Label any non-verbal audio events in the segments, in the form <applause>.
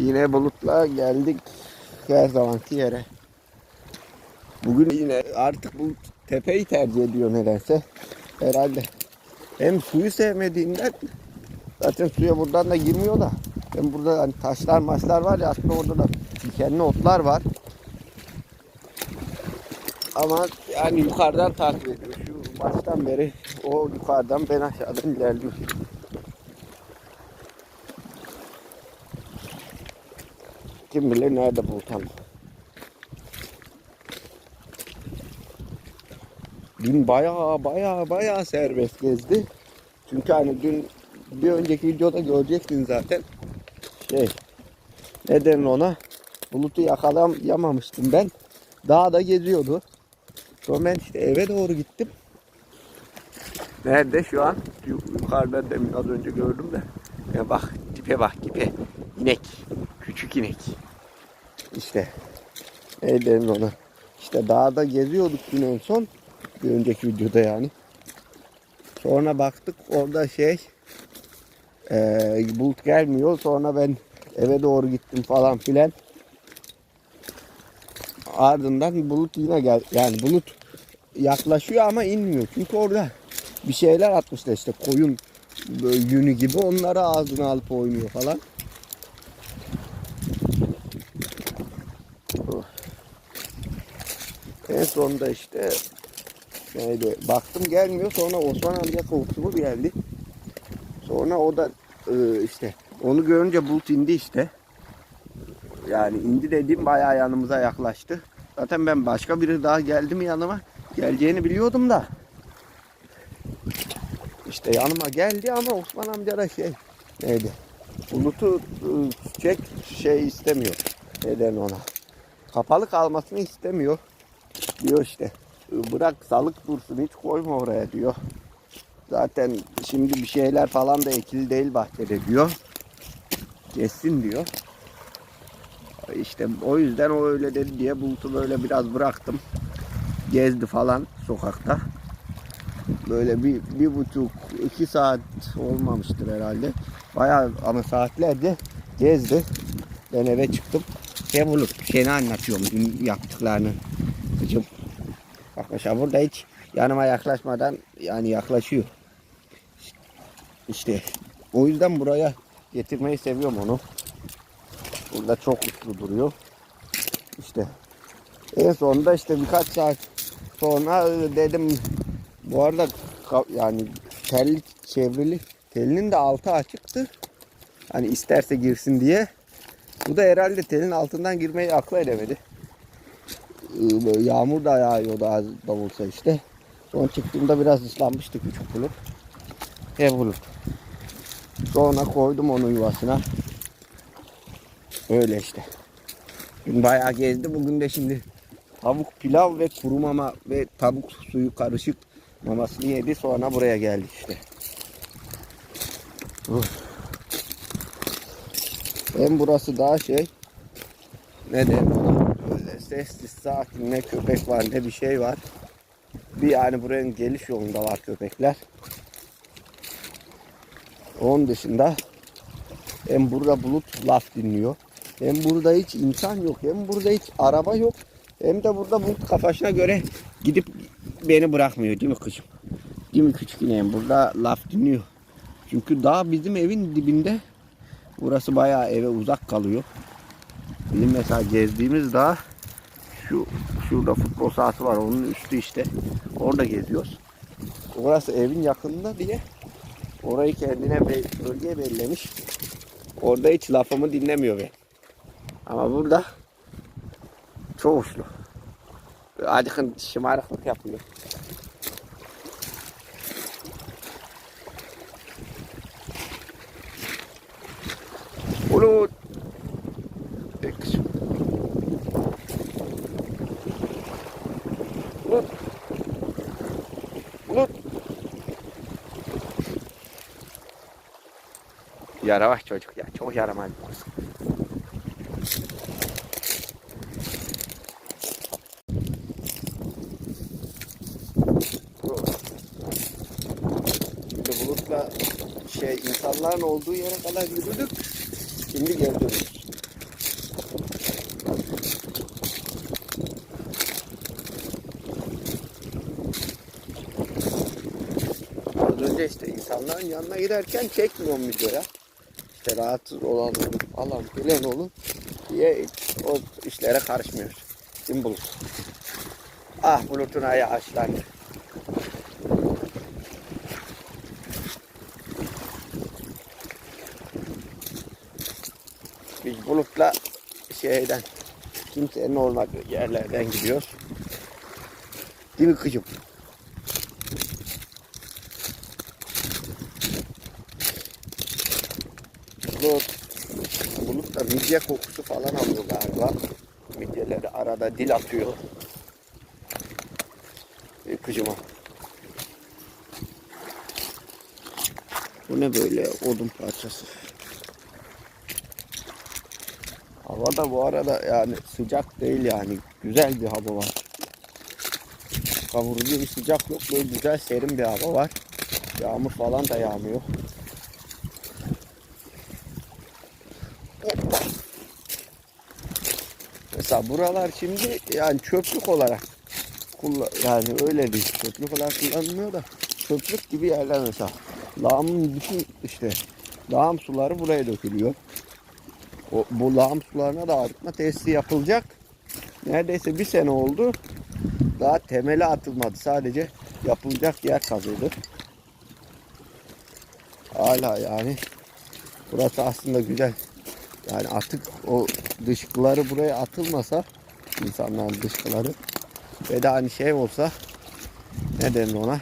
Yine bulutla geldik her zamanki yere. Bugün yine artık bulut tepeyi tercih ediyor nedense. Herhalde. Hem suyu sevmediğinden zaten suya buradan da girmiyor da. Hem burada hani taşlar maçlar var ya aslında orada da dikenli otlar var. Ama yani yukarıdan takip ediyor. Şu baştan beri o yukarıdan ben aşağıdan ilerliyorum. Kim bilir nerede bulutam. Dün baya baya baya serbest gezdi. Çünkü hani dün bir önceki videoda görecektin zaten. Şey neden ona bulutu yakalayamamıştım ben. Dağda geziyordu. Sonra ben işte eve doğru gittim. Nerede şu an? Yukarıda demin az önce gördüm de. Ya bak tipe bak tipe. İnek. Küçük inek. İşte. Ne derim ona. İşte dağda geziyorduk dün en son. Bir önceki videoda yani. Sonra baktık orada şey eee bulut gelmiyor. Sonra ben eve doğru gittim falan filan. Ardından bulut yine gel yani bulut yaklaşıyor ama inmiyor. Çünkü orada bir şeyler atmışlar işte koyun yünü gibi onları ağzına alıp oynuyor falan. Oh. En sonunda işte neydi baktım gelmiyor sonra Osman amca korkumu geldi. Sonra o da e, işte onu görünce bulut indi işte. Yani indi dediğim bayağı yanımıza yaklaştı. Zaten ben başka biri daha geldi mi yanıma geleceğini biliyordum da. İşte yanıma geldi ama Osman amca da şey neydi? Bulutu ıı, çek şey istemiyor. Neden ona? Kapalı kalmasını istemiyor. Diyor işte "Iı, bırak salık dursun hiç koyma oraya diyor. Zaten şimdi bir şeyler falan da ekili değil bahçede diyor. Kessin diyor. İşte o yüzden o öyle dedi diye bulutu böyle biraz bıraktım. Gezdi falan sokakta. Böyle bir, bir buçuk, iki saat olmamıştır herhalde. Bayağı ama saatlerce gezdi. Ben eve çıktım. Şey bulut, seni anlatıyorum dün yaptıklarını. Kızım. Bak mesela burada hiç yanıma yaklaşmadan yani yaklaşıyor. İşte o yüzden buraya getirmeyi seviyorum onu. Burada çok uslu duruyor. İşte en sonunda işte birkaç saat sonra dedim bu arada yani telli çevrili telinin de altı açıktı. Hani isterse girsin diye. Bu da herhalde telin altından girmeyi akla edemedi. Böyle yağmur da yağıyordu az da olsa işte. Son çıktığımda biraz ıslanmıştı küçük bulut. Ev bulut. Sonra koydum onu yuvasına. Öyle işte. Dün bayağı gezdi. Bugün de şimdi tavuk pilav ve kuru mama ve tavuk suyu karışık mamasını yedi. Sonra buraya geldi işte. Uf. Hem burası daha şey ne böyle sessiz sakin ne köpek var ne bir şey var. Bir yani buranın geliş yolunda var köpekler. Onun dışında hem burada bulut laf dinliyor. Hem burada hiç insan yok. Hem burada hiç araba yok. Hem de burada bulut kafasına göre gidip beni bırakmıyor değil mi kızım? Değil mi küçük ineğim? Burada laf dinliyor. Çünkü dağ bizim evin dibinde. Burası bayağı eve uzak kalıyor. Bizim mesela gezdiğimiz dağ şu şurada futbol sahası var. Onun üstü işte. Orada geziyoruz. Orası evin yakınında diye orayı kendine bölge bellemiş. Orada hiç lafımı dinlemiyor ben. Ama burada çok uçlu. Acıkın şımarıklık yapıyor. Bulut. Tek kızım. Bulut. Bulut. Yaramaz çocuk ya. Çok yaramaz bir. Şimdi bulutla şey insanların olduğu yere kadar yürüdük. Şimdi geri dönüyoruz. İnsanların yanına giderken çekmiyorum videoya. İşte rahatsız olan olur, falan bilen olur diye o işlere karışmıyoruz. Değil mi Bulut? Ah Bulut'un ayağı açlandı. Biz Bulut'la şeyden kimsenin olmadığı yerlerden gidiyoruz. Değil mi kızım? Bulut, Bulut da midye kokusu falan alıyor galiba. Midyeleri arada dil atıyor. E, kızıma. Bu ne böyle odun parçası. Hava da bu arada yani sıcak değil yani. Güzel bir hava var. Kavurucu bir sıcak yok. Böyle güzel serin bir hava var. Yağmur falan da yağmıyor. Mesela buralar şimdi yani çöplük olarak kullan yani öyle değil. Çöplük olarak kullanılmıyor da çöplük gibi yerler mesela. Lağımın bütün işte lağım suları buraya dökülüyor. O, bu lağım sularına da arıtma tesisi yapılacak. Neredeyse bir sene oldu. Daha temeli atılmadı. Sadece yapılacak yer kazıldı. Hala yani burası aslında güzel. Yani artık o dışkıları buraya atılmasa insanların dışkıları ve de hani şey olsa ne denir ona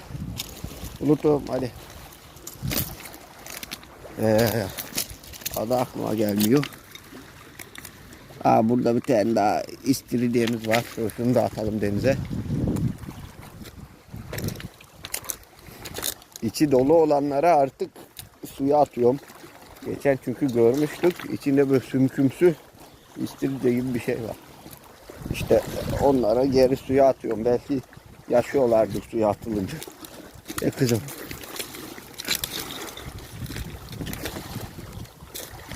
unutum hadi ee, adı aklıma gelmiyor. Aa, burada bir tane daha istiridyemiz var. Şunu da atalım denize. İçi dolu olanlara artık suya atıyorum. Geçen çünkü görmüştük. İçinde böyle sümkümsü istiridye gibi bir şey var. İşte onlara geri suya atıyorum. Belki yaşıyorlardır suya atılınca. E kızım.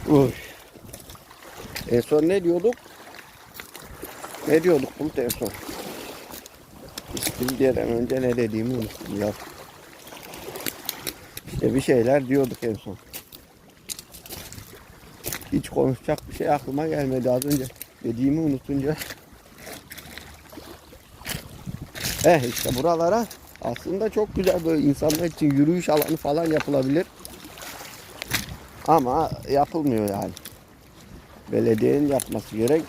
Uy. En son ne diyorduk? Ne diyorduk Bulut en son? İstiridye'den önce ne dediğimi unuttum ya. İşte bir şeyler diyorduk en son. Hiç konuşacak bir şey aklıma gelmedi az önce. Dediğimi unutunca. Eh işte buralara aslında çok güzel böyle insanlar için yürüyüş alanı falan yapılabilir. Ama yapılmıyor yani. Belediyenin yapması gerek.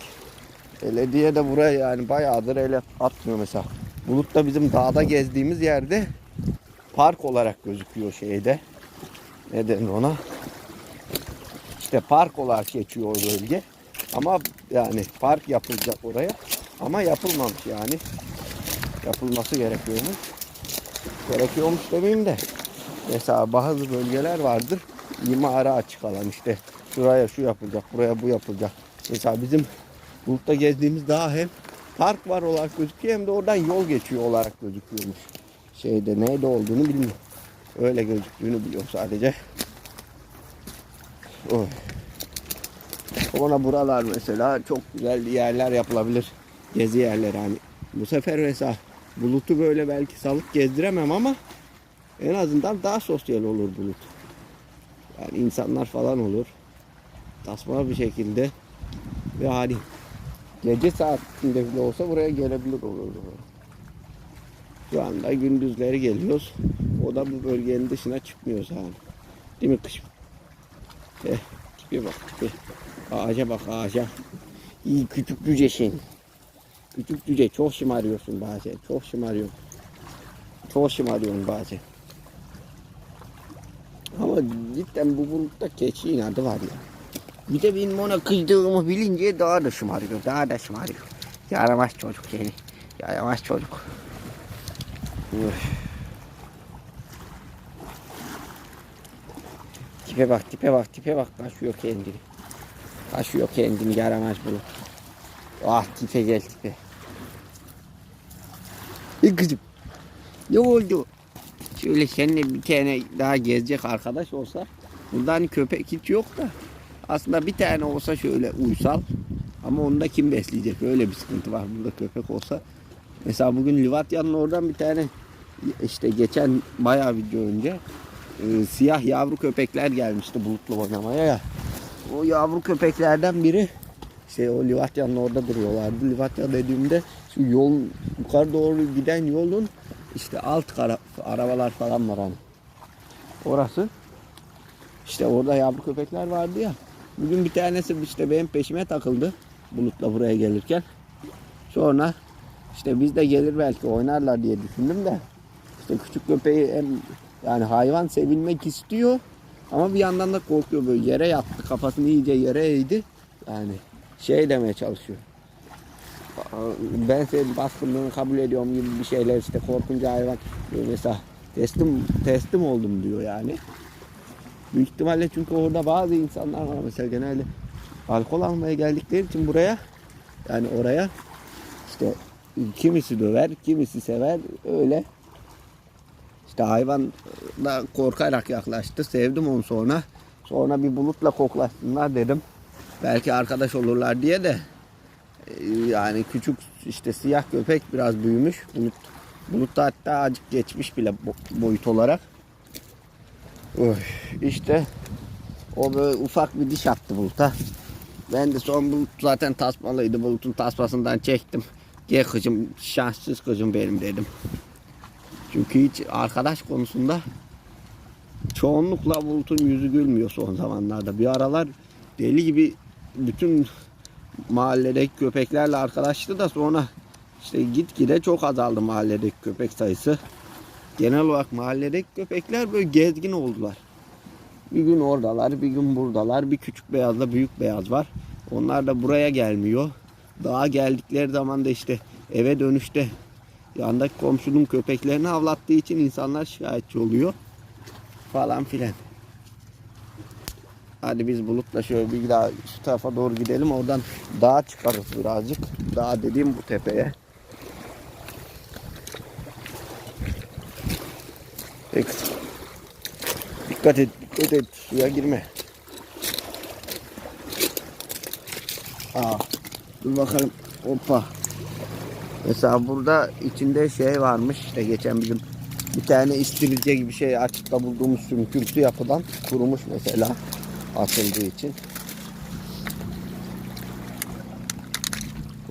Belediye de buraya yani bayağıdır ele atmıyor mesela. Bulut'ta bizim dağda gezdiğimiz yerde park olarak gözüküyor şeyde. Neden ona? İşte park olarak geçiyor o bölge. Ama yani park yapılacak oraya. Ama yapılmamış yani. Yapılması gerekiyormuş. Gerekiyormuş demeyeyim de. Mesela bazı bölgeler vardır. İmara açık alan işte. Şuraya şu yapılacak, buraya bu yapılacak. Mesela bizim Bulut'ta gezdiğimiz daha hem park var olarak gözüküyor hem de oradan yol geçiyor olarak gözüküyormuş. Şeyde neyde olduğunu bilmiyorum. Öyle gözüktüğünü biliyorum sadece. Oy. Ona buralar mesela çok güzel yerler yapılabilir. Gezi yerleri hani. Bu sefer mesela bulutu böyle belki salıp gezdiremem ama en azından daha sosyal olur bulut. Yani insanlar falan olur. Tasma bir şekilde ve hani gece saatinde bile olsa buraya gelebilir olur. Şu anda gündüzleri geliyoruz. O da bu bölgenin dışına çıkmıyoruz yani. Değil mi kışım? Eh, tipe bak tipe. Ağaca bak ağaca. İyi küçük cücesin. Küçük cüce çok şımarıyorsun bazen. Çok şımarıyorsun. Çok şımarıyorsun bazen. Ama cidden bu bulutta keçi inadı var ya. Bir de benim ona kızdığımı bilince daha da şımarıyor. Daha da şımarıyor. Yaramaz çocuk seni. Yaramaz çocuk. Üf. Tipe bak, tipe bak, tipe bak. Taşıyor kendini. Taşıyor kendini yaramaz bunu. Ah tipe gel tipe. İyi kızım. Ne oldu? Şöyle seninle bir tane daha gezecek arkadaş olsa. Burada hani köpek hiç yok da. Aslında bir tane olsa şöyle uysal. Ama onu da kim besleyecek? Öyle bir sıkıntı var burada köpek olsa. Mesela bugün Livatya'nın oradan bir tane işte geçen bayağı video önce e, siyah yavru köpekler gelmişti bulutlu oynamaya ya. O yavru köpeklerden biri işte o Livatya'nın orada duruyorlardı. Livatya dediğimde şu yol yukarı doğru giden yolun işte alt kara, arabalar falan var hani. Orası. İşte orada yavru köpekler vardı ya. Bugün bir tanesi işte benim peşime takıldı. Bulutla buraya gelirken. Sonra işte biz de gelir belki oynarlar diye düşündüm de. İşte küçük köpeği hem yani hayvan sevilmek istiyor ama bir yandan da korkuyor böyle yere yattı kafasını iyice yere eğdi. Yani şey demeye çalışıyor. Ben senin baskınlığını kabul ediyorum gibi bir şeyler işte korkunca hayvan böyle mesela teslim teslim oldum diyor yani. Büyük ihtimalle çünkü orada bazı insanlar var mesela genelde alkol almaya geldikleri için buraya yani oraya işte kimisi döver, kimisi sever öyle. İşte hayvan da korkarak yaklaştı. Sevdim onu sonra. Sonra bir bulutla koklaşsınlar dedim. Belki arkadaş olurlar diye de e, yani küçük işte siyah köpek biraz büyümüş. Bulut bulutta hatta acık geçmiş bile bo- boyut olarak. Öf, işte o böyle ufak bir diş attı buluta. Ben de son bulut zaten tasmalıydı. Bulutun tasmasından çektim. Gel kızım şanssız kızım benim dedim. Çünkü hiç arkadaş konusunda çoğunlukla bulutun yüzü gülmüyor son zamanlarda. Bir aralar deli gibi bütün mahalledeki köpeklerle arkadaştı da sonra işte gitgide çok azaldı mahalledeki köpek sayısı. Genel olarak mahalledeki köpekler böyle gezgin oldular. Bir gün oradalar, bir gün buradalar. Bir küçük beyazla büyük beyaz var. Onlar da buraya gelmiyor. Daha geldikleri zaman da işte eve dönüşte yandaki komşunun köpeklerini avlattığı için insanlar şikayetçi oluyor. Falan filan. Hadi biz bulutla şöyle bir daha şu tarafa doğru gidelim. Oradan dağa çıkarız birazcık. Dağ dediğim bu tepeye. Peki. Dikkat et, dikkat et. Suya girme. Aa, dur bakalım. Hoppa. Mesela burada içinde şey varmış. İşte geçen bizim bir tane istiridye gibi şey açıkta bulduğumuz sümkürtü yapıdan kurumuş mesela atıldığı için.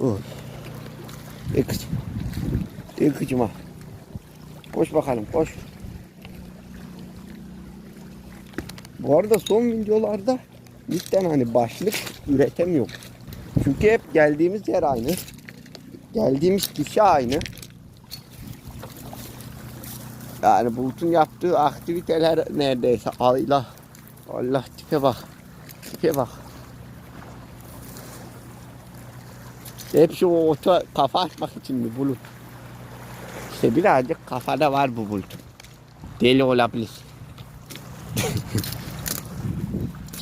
Oy. Gel kızım. Gel kızım ha. Koş bakalım koş. Bu arada son videolarda cidden hani başlık üretemiyor. Çünkü hep geldiğimiz yer aynı. Geldiğimiz kişi aynı. Yani Bulut'un yaptığı aktiviteler neredeyse Allah Allah tipe bak. Tipe bak. Hep şu ota kafa açmak için mi Bulut? İşte birazcık kafada var bu Bulut. Deli olabilir. <laughs>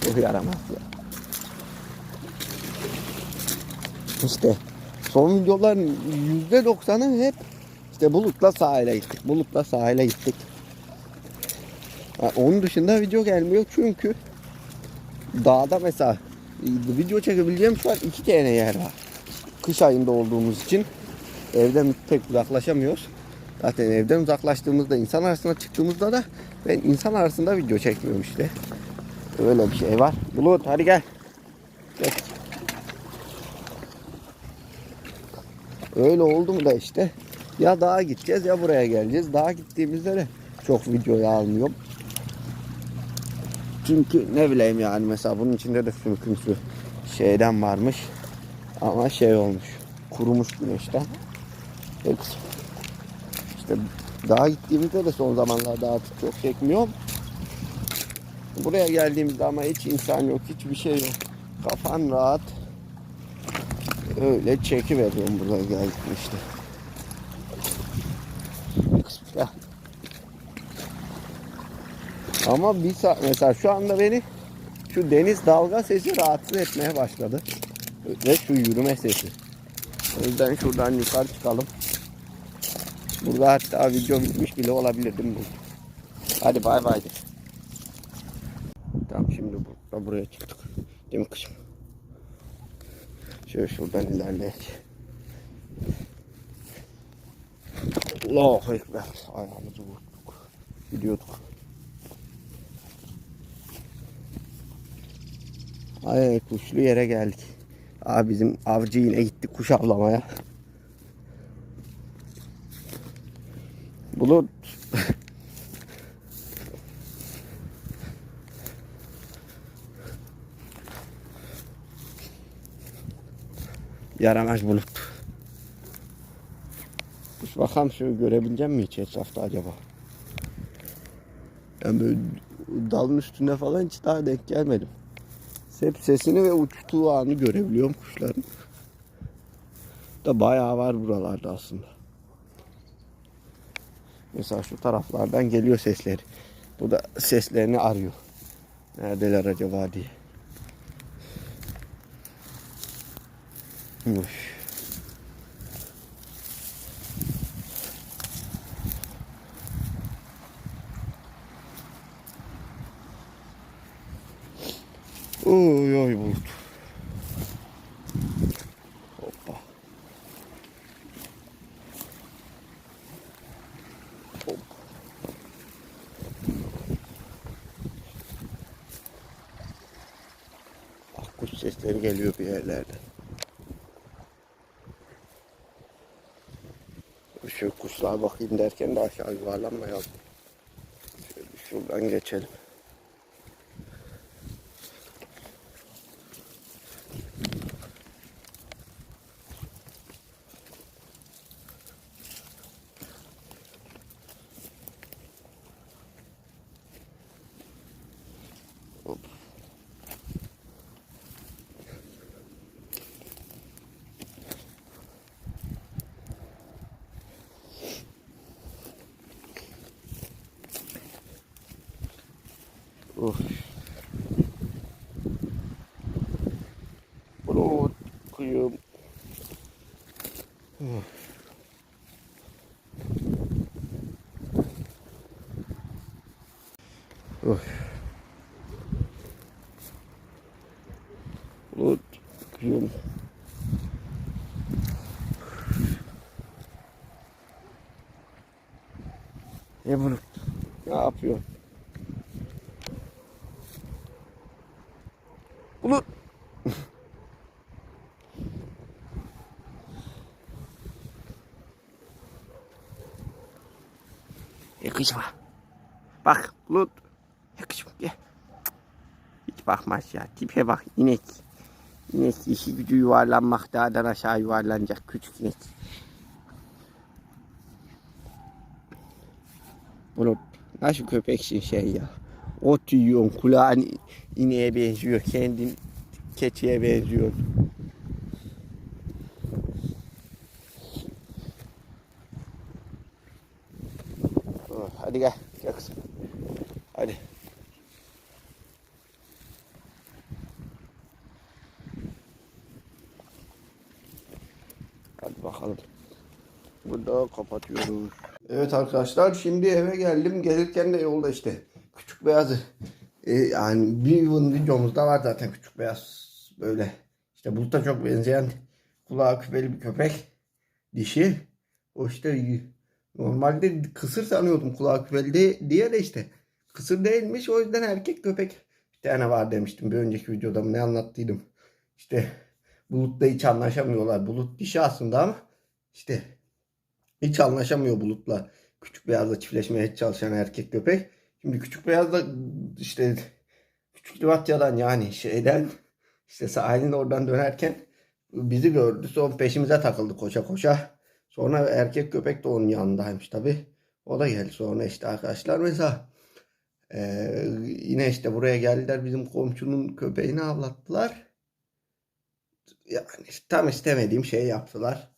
Çok yaramaz ya. İşte son videoların yüzde doksanı hep işte bulutla sahile gittik. Bulutla sahile gittik. Onun dışında video gelmiyor çünkü dağda mesela video çekebileceğim şu an iki tane yer var. Kış ayında olduğumuz için evden pek uzaklaşamıyoruz. Zaten evden uzaklaştığımızda insan arasına çıktığımızda da ben insan arasında video çekmiyorum işte. Öyle bir şey var. Bulut hadi gel. Gel. Öyle oldu mu da işte ya dağa gideceğiz ya buraya geleceğiz. Dağa gittiğimizde de çok videoya almıyorum. Çünkü ne bileyim yani mesela bunun içinde de sümkümsü şeyden varmış. Ama şey olmuş. Kurumuş güneşten. Hepsi. İşte dağa gittiğimizde de son zamanlarda artık çok çekmiyorum. Buraya geldiğimizde ama hiç insan yok, hiçbir şey yok. Kafan rahat. Öyle çekiveriyorum buraya geldim işte. Ama bir saat mesela şu anda beni şu deniz dalga sesi rahatsız etmeye başladı. Ve şu yürüme sesi. O yüzden şuradan yukarı çıkalım. Burada hatta video bitmiş bile olabilir değil mi bu? Hadi bay bay. Tamam şimdi burada buraya çıktık. Değil mi kızım? Şöyle şuradan ilerleyek. Allahu Ekber. Ayağımızı vurduk. Gidiyorduk. Ay kuşlu yere geldik. Aa, bizim avcı yine gitti kuş avlamaya. Bulut Yaramaz bulut. Kuş bakalım şöyle görebileceğim mi hiç etrafta acaba? Yani böyle dalın üstünde falan hiç daha denk gelmedim. Hep sesini ve uçtuğu anı görebiliyorum kuşların. Da bayağı var buralarda aslında. Mesela şu taraflardan geliyor sesleri. Bu da seslerini arıyor. Neredeler acaba diye. Uy. Oy oy bulut. Hoppa. Hop. Bak kuş sesleri geliyor bir yerlerden. Kuşlara bakayım derken de aşağı yuvarlanmayalım. Şöyle şuradan geçelim. Of. Bulut kıyım. Of. Of. Bulut kıyım. Ne bulut? Ne yapıyorsun? Bulut. Yakışma. Bak Bulut. Yakışma gel. Hiç bakmaz ya. Tipe bak inek. İnek işi gücü yuvarlanmak dağdan aşağı yuvarlanacak küçük inek. Bulut nasıl köpeksin şey ya. Ot yiyorsun kulağın ineğe benziyor. Kendin keçiye benziyorsun. Oh, Hadi gel. Gel kızım. Hadi. Hadi bakalım. Burada kapatıyoruz. Evet arkadaşlar şimdi eve geldim. Gelirken de yolda işte küçük beyazı e, yani bir videomuzda var zaten küçük beyaz böyle işte buluta çok benzeyen kulağı küpeli bir köpek dişi. O işte normalde kısır sanıyordum kulağı küpeli diye de işte kısır değilmiş o yüzden erkek köpek bir tane var demiştim bir önceki videoda ne anlattıydım. İşte bulutla hiç anlaşamıyorlar. Bulut dişi aslında ama işte hiç anlaşamıyor bulutla. Küçük beyazla çiftleşmeye çalışan erkek köpek. Şimdi küçük beyazla işte küçük Livatya'dan yani şeyden işte sahilin oradan dönerken bizi gördü. Son peşimize takıldı koşa koşa. Sonra erkek köpek de onun yanındaymış tabi. O da geldi sonra işte arkadaşlar mesela eee, yine işte buraya geldiler bizim komşunun köpeğini avlattılar. Yani tam istemediğim şey yaptılar.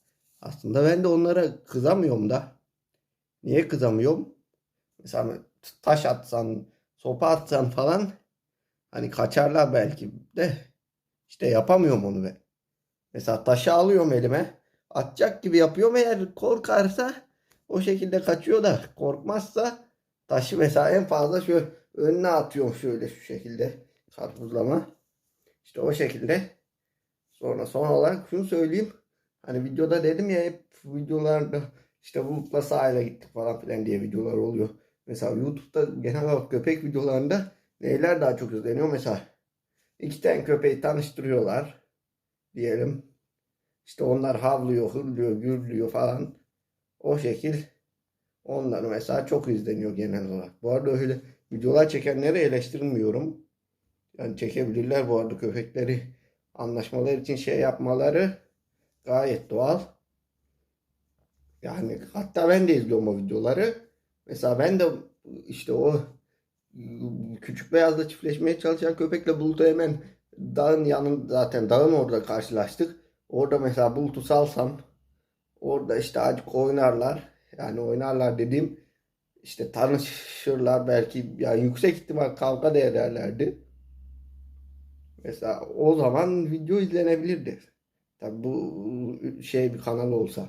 Aslında ben de onlara kızamıyorum da. Niye kızamıyorum? Mesela taş atsan, sopa atsan falan hani kaçarlar belki de işte yapamıyorum onu ben. Mesela taşı alıyorum elime. Atacak gibi yapıyorum. Eğer korkarsa o şekilde kaçıyor da korkmazsa taşı mesela en fazla şöyle önüne atıyorum şöyle şu şekilde karpuzlama. İşte o şekilde. Sonra son olarak şunu söyleyeyim. Hani videoda dedim ya hep videolarda işte bulutla sahile gittik falan filan diye videolar oluyor. Mesela YouTube'da genel olarak köpek videolarında neyler daha çok izleniyor mesela. iki tane köpeği tanıştırıyorlar diyelim. İşte onlar havlıyor, hırlıyor, gürlüyor falan. O şekil onlar mesela çok izleniyor genel olarak. Bu arada öyle videolar çekenleri eleştirmiyorum. Yani çekebilirler bu arada köpekleri anlaşmalar için şey yapmaları gayet doğal. Yani hatta ben de izliyorum o videoları. Mesela ben de işte o küçük beyazla çiftleşmeye çalışan köpekle Bulut'u hemen dağın yanında zaten dağın orada karşılaştık. Orada mesela Bulut'u salsam orada işte azıcık oynarlar. Yani oynarlar dediğim işte tanışırlar belki yani yüksek ihtimal kavga da ederlerdi. Mesela o zaman video izlenebilirdi. Tabi bu şey bir kanal olsa.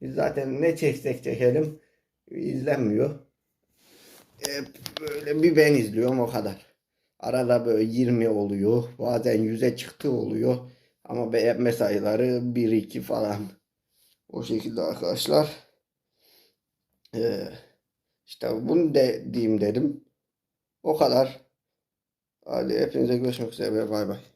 Biz zaten ne çeksek çekelim izlenmiyor. Hep böyle bir ben izliyorum o kadar. Arada böyle 20 oluyor. Bazen 100'e çıktı oluyor. Ama beğenme sayıları 1-2 falan. O şekilde arkadaşlar. Ee, işte bunu de diyeyim dedim. O kadar. Hadi hepinize görüşmek üzere. Bay bay.